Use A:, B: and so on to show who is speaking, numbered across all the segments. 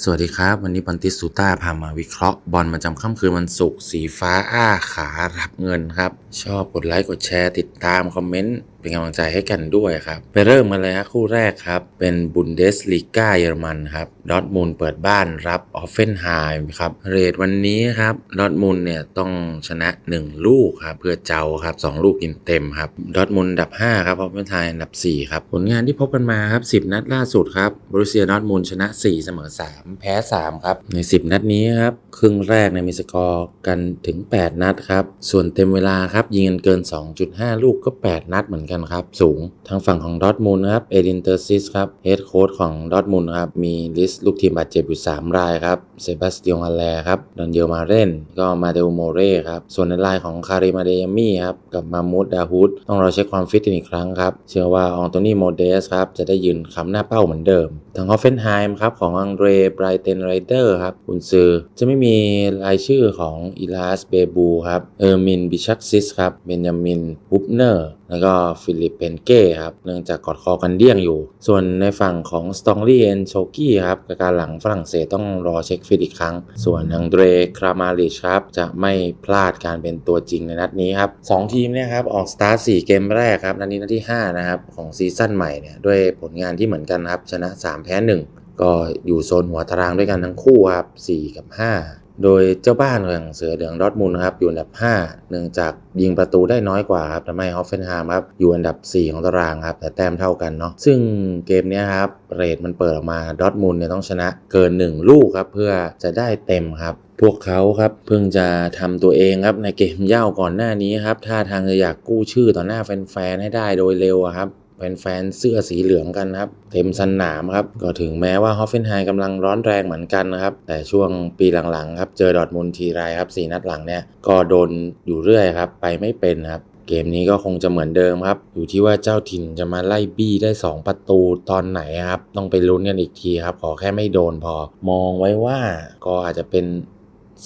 A: สวัสดีครับ วันนี้ปันติสซูต้าพามาวิเคราะห์บอลประจำค่ำคืนวันศุกร์สีฟ้าอ้าขารับเงินครับ ชอบกดไลค์กดแชร์ติดตามคอมเมนต์ เป็นกำลังใจให้กันด้วยครับ ไปเริ่มกันเลยครับคู่แรกครับ เป็นบุนเดสลีกาเยอรมันครับดอร์ทมุนเปิดบ้านรับออฟเฟนไฮม์ครับเรทวันนี้ครับดอร์ทมุนเนี่ยต้องชนะ 1 ลูกครับเพื่อเจ้าครับ 2 ลูกกินเต็มครับดอร์ทมุนด์อันดับ 5 ครับออฟเฟนไฮม์อันดับ 4 ครับ ผลงานที่พบกันมาครับ 10 นัดล่าสุดครับบรูเซียดอร์ทมุนชนะ 4 เสมอ 3 แพ้ 3 ครับ ใน 10 นัดนี้ครับครึ่งแรกเนี่ยมีสกอร์กันถึง 8 นัดครับส่วนเต็มเวลาครับยิงกันเกิน 2.5 ลูกก็ 8 นัดเหมือนกันครับสูงทางฝั่งของดอทมุนด์ครับเอดินเตอร์ซิสครับเฮดโค้ชของดอทมุนด์ครับมีลิสต์ลูกทีมบาดเจ็บอยู่ 3 รายครับเซบาสเตียงอาแลครับดันเยลมาเรนก็มาเดลโมเร่ครับส่วนในไลน์ของคาริมาเดยามี่ครับกับมามูดดาฮูดต้องรอเช็คความฟิตอีกครั้งครับเชื่อว่าอองโตนี่โมเดสครับจะได้ยืนคำหน้าเป้าเหมือนเดิม ทางฮอฟเฟนไฮม์ครับของอังเดรไบรเทนไรเดอร์ครับคุณซือจะไม่มีรายชื่อของอีลาสเบบูครับเออร์มินบิชักซิสครับเบนยามินฮุปเนอร์ แล้วก็ฟิลิปเพนเก้ครับเนื่องจากกอดคอกันเดี้ยงอยู่ ส่วนในฝั่งของสตองลีเอนโชกี้ครับการหลังฝรั่งเศสต้องรอเช็คฟิตอีกครั้ง ส่วนอังเดรครามาริชครับจะไม่พลาดการเป็นตัวจริงในนัดนี้ครับสองทีมเนี่ยครับออกสตาร์ทสี่เกมแรกครับนัดนี้นัดที่5นะครับของซีซั่นใหม่เนี่ยด้วยผลงานที่เหมือนกันครับชนะ 3 แพ้ 1 ก็อยู่โซนหัวตารางด้วยกันทั้งคู่ครับ4กับ 5 โดยเจ้าบ้านอย่างเสือเหลืองดอทมุนด์นะครับอยู่อันดับ 5 เนื่องจากยิงประตูได้น้อยกว่าครับทำให้ฮอฟเฟนไฮม์ครับอยู่อันดับ 4 ของตารางครับแต่แต้มเท่ากันเนาะซึ่งเกมนี้ครับเรทมันเปิดออกมาดอทมุนด์เนี่ยต้องชนะเกิน 1 ลูกครับเพื่อจะได้เต็มครับพวกเขาครับเพิ่งจะทำตัวเองครับในเกมเย่าก่อนหน้านี้ครับท่าทางจะอยากกู้ชื่อต่อหน้าแฟนๆให้ได้โดยเร็วครับ แฟนๆเสื้อสีเหลืองกันครับ เต็มสนามครับ ก็ถึงแม้ว่าฮอฟเฟนไฮม์กำลังร้อนแรงเหมือนกันนะครับ แต่ช่วงปีหลังๆครับ เจอดอทมุนทีไรครับสี่นัดหลังเนี่ย ก็โดนอยู่เรื่อยครับ ไปไม่เป็นครับเกมนี้ก็คงจะเหมือนเดิมครับ อยู่ที่ว่าเจ้าถิ่นจะมาไล่บี้ได้ 2 ประตูตอนไหนครับ ต้องไปลุ้นกันอีกทีครับ ขอแค่ไม่โดนพอ มองไว้ว่าก็อาจจะเป็น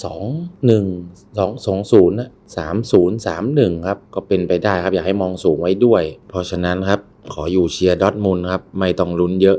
A: สองหนึ่งสองสองศูนย์นะสามศูนย์สามหนึ่งครับ ก็เป็นไปได้ครับ อยากให้มองสูงไว้ด้วย เพราะฉะนั้นครับ ขออยู่เชียร์ดอทมุลครับ ไม่ต้องลุ้นเยอะ